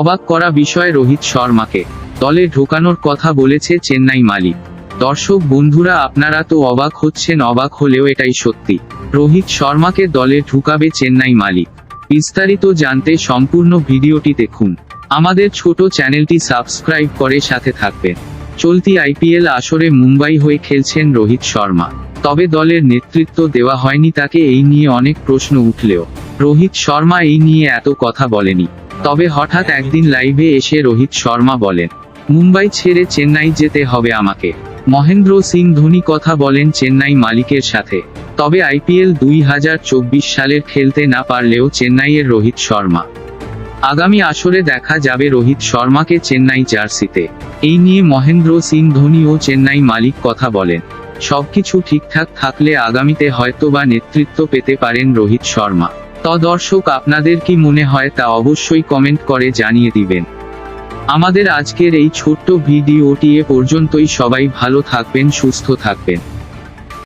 অবাক করা বিষয় রোহিত শর্মাকে। দলে ঢোকানোর কথা বলেছে চেন্নাই মালিক। দর্শক বন্ধুরা, আপনারা তো অবাক হচ্ছেন, অবাক হলেও এটাই সত্যি। রোহিত শর্মাকে দলে ঢুকাবে চেন্নাই মালিক। বিস্তারিত জানতে সম্পূর্ণ ভিডিওটি দেখুন। আমাদের ছোট চ্যানেলটি সাবস্ক্রাইব করে সাথে থাকবেন। চলতি আইপিএল আসরে মুম্বাই হয়ে খেলছেন রোহিত শর্মা। তবে দলের নেতৃত্ব দেওয়া হয়নি তাকে, এই নিয়ে অনেক প্রশ্ন উঠলেও। রোহিত শর্মা এই নিয়ে এত কথা বলেনি। তবে হঠাৎ একদিন লাইভে এসে রোহিত শর্মা বলেন, মুম্বাই ছেড়ে চেন্নাই যেতে হবে আমাকে। মহেন্দ্র সিং ধোনি কথা বলেন চেন্নাই মালিকের সাথে, তবে আইপিএল দুই হাজার চব্বিশ সালের খেলতে না পারলেও চেন্নাইয়ের রোহিত শর্মা। আগামী আসরে দেখা যাবে রোহিত শর্মাকে চেন্নাই জার্সিতে। এই নিয়ে মহেন্দ্র সিং ধোনি ও চেন্নাই মালিক কথা বলেন, সবকিছু ঠিকঠাক থাকলে আগামীতে হয়তোবা নেতৃত্ব পেতে পারেন রোহিত শর্মা। ত দর্শক, আপনাদের কি মনে হয় তা অবশ্যই কমেন্ট করে জানিয়ে দিবেন। আমাদের আজকের এই ছোট্ট ভিডিওটি এ পর্যন্তই। সবাই ভালো থাকবেন, সুস্থ থাকবেন।